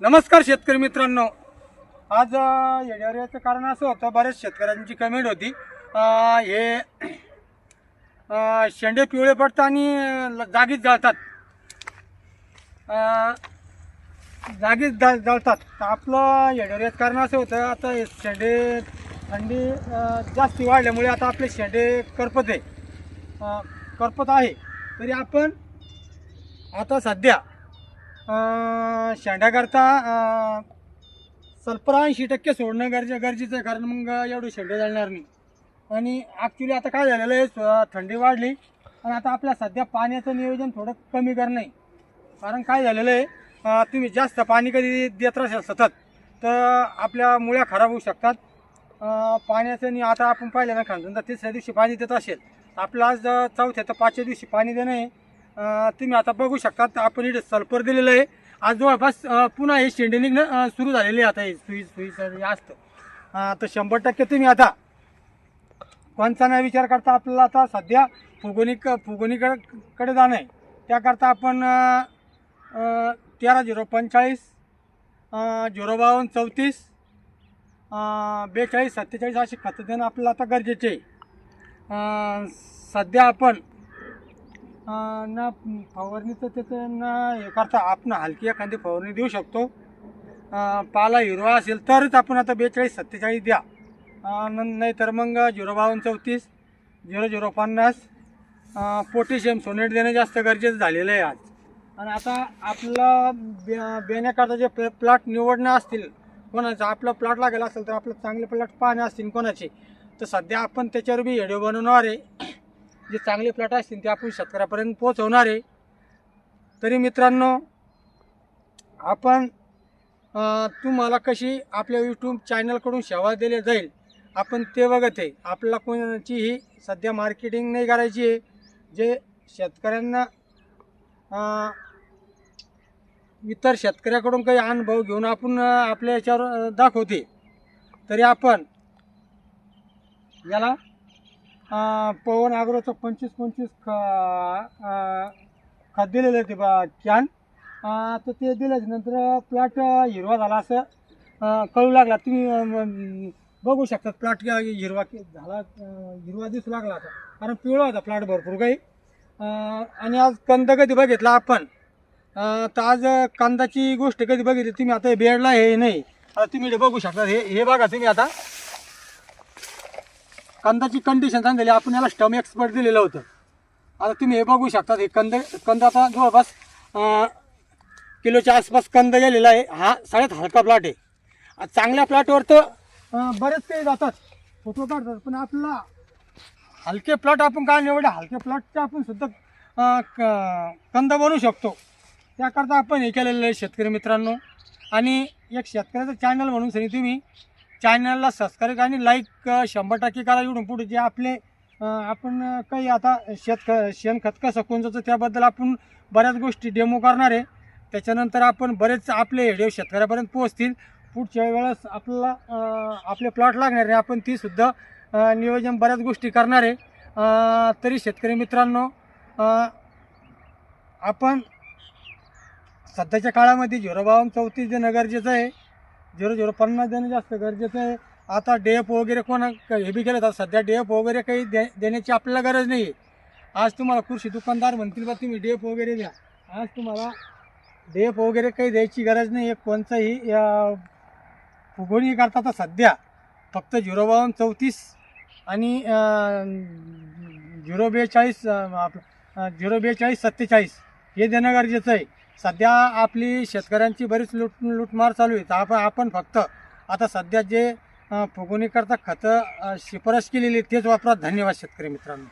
नमस्कार शेतकरी मित्रांनो. आज येण्याचं कारण असं होतं बऱ्याच शेतकऱ्यांची कमेंट होती. हे शेंडे पिवळे पडतात आणि जागीच जळतात. जागीच जळ जळतात. तर आपलं येण्यावर कारण असं होतं आता हे शेंडे थंडी जास्ती वाढल्यामुळे आता आपले शेंडे करपत आहे. करपत आहे. तरी आपण आता सध्या शेंड्याकरता सल्फर ऐंशी टक्के सोडणं गरजे गरजेचं आहे. कारण मग एवढे शेंडे जाणार नाही. आणि ॲक्च्युली आता काय झालेलं आहे? थंडी वाढली. आणि आता आपल्या सध्या पाण्याचं नियोजन थोडं कमी करणं. आहे कारण काय झालेलं आहे? तुम्ही जास्त पाणी कधी देत राहाल सतत तर आपल्या मुळ्या खराब होऊ शकतात. पाण्याचं नि आता आपण पाहिलं ना खांदून तर तिसऱ्या दिवशी पाणी देत असेल. आपलं आज चौथ्या तर पाचव्या दिवशी पाणी देणं आहे. तुम्ही आता बघू शकता आपण इथे सल्फर दिलेलं आहे. आज जवळपास पुन्हा हे शेंडे निघणं सुरू झालेले आहे. आता हे सुई सुई असतं. तर शंभर टक्के तुम्ही आता कोणचा नाही विचार करता आपल्याला आता सध्या फुगोनिक फुगोनीकडे कडे जाणं आहे. त्याकरता आपण तेरा झिरो पंचेचाळीस झिरो बावन्न चौतीस बेचाळीस सत्तेचाळीस अशी खतं देणं आपल्याला आता गरजेचे आहे. सध्या आपण अं, ना फवारणीचं त्याचं ना हे करता आपण हलकी एखादी फवारणी देऊ शकतो. अं, पाला हिरवा असेल तरच आपण आता बेचाळीस सत्तेचाळीस द्या. अं, न- नाहीतर मग झिरो बावन्न चौतीस झिरो झिरो पन्नास अं, पोटॅशियम सोनेट देणं जास्त गरजेचं झालेलं आहे आज. आणि आता आपलं बे बेण्याकरता जे प्ल प्लॉट निवडणं असतील कोणाचं आपलं प्लॉट लागेल असेल तर आपलं चांगले प्लॉट पाहणे असतील कोणाचे. तर सध्या आपण त्याच्यावर बी व्हिडिओ बनवणार आहे. जे चांगले प्लॉट असतील ते आपण शेतकऱ्यापर्यंत पोहोचवणार आहे. तरी मित्रांनो आपण तुम्हाला कशी आपल्या यूट्यूब चॅनलकडून सेवा दिली जाईल आपण ते बघत आहे. आपल्याला कोणाचीही सध्या मार्केटिंग नाही करायची आहे. जे शेतकऱ्यांना इतर शेतकऱ्याकडून काही अनुभव घेऊन आपण आपल्या याच्यावर दाखवते. तरी आपण याला पवन आग्रोचं पंचवीस पंचवीस ख खत दिलेलं आहे ते बा कॅन. तर ते दिल्याच्या नंतर प्लॉट हिरवा झाला असं. कळू लागला. तुम्ही बघू शकतात प्लॉट हिरवा झाला हिरवा दिसू लागला आता. कारण पिवळा होता प्लॉट भरपूर काही. आणि आज कंद कधी बघितला आपण? तर आज कांदाची गोष्ट कधी बघितली? तुम्ही आता बेडला हे नाही. आता तुम्ही बघू शकता. हे हे बघा तुम्ही आता. कंदाची कंडिशन सांगितली आपण याला स्टम एक्सपर्ट दिलेलं होतं. आता तुम्ही हे बघू शकता हे कंद कंदाचा जवळपास किलोच्या आसपास कंद गेलेला आहे. हा सगळ्यात हलका प्लॉट आहे. चांगल्या प्लॉटवर तर बरेच काही जातात. फोटो काढतात पण आपला हलके प्लॉट आपण काय निवडले हलके प्लॉटचे आपण सुद्धा क- कंद बनवू शकतो. त्याकरता आपण हे केलेलं आहे शेतकरी मित्रांनो. आणि एक शेतकऱ्याचं चॅनल म्हणून सनी तुम्ही चॅनलला सबस्क्राईब आणि लाईक शंभर टक्के करा येऊन पुढे जे आपले आपण काही आता शेत शेणखत कसं कोणचं त्याबद्दल आपण बऱ्याच गोष्टी डेमो करणार आहे. त्याच्यानंतर आपण बरेच आपले व्हिडिओ शेतकऱ्यापर्यंत पोहोचतील. पुढच्या वेळेस आपल्याला आपले प्लॉट लागणार आहे. आपण ती सुद्धा नियोजन बऱ्याच गोष्टी करणार आहे. तरी शेतकरी मित्रांनो आपण सध्याच्या काळामध्ये झिरोबावन चौतीस देणं गरजेचं आहे झिरो झिरो पन्नास देणं जास्त गरजेचं आहे. आता डेप वगैरे कोणा हे बी केलं तर सध्या डेप वगैरे काही दे देण्याची आपल्याला गरज नाही आहे. आज तुम्हाला कृषी दुकानदार म्हणतील बा तुम्ही डेप वगैरे द्या. आज तुम्हाला डेप वगैरे काही द्यायची गरज नाही आहे. कोणताही फुगवणी करता तर सध्या फक्त झिरो बावन्न चौतीस आणि झिरो बेचाळीस आपलं झिरो बेचाळीस सत्तेचाळीस हे देणं गरजेचं आहे. सध्या आपली शेतकऱ्यांची बरीच लूट लूटमार चालू आहे. तर आपण आपण फक्त आता सध्या जे फुगवणीकरता खतं शिफारस केलेली तेच वापरा धन्यवाद शेतकरी मित्रांनो.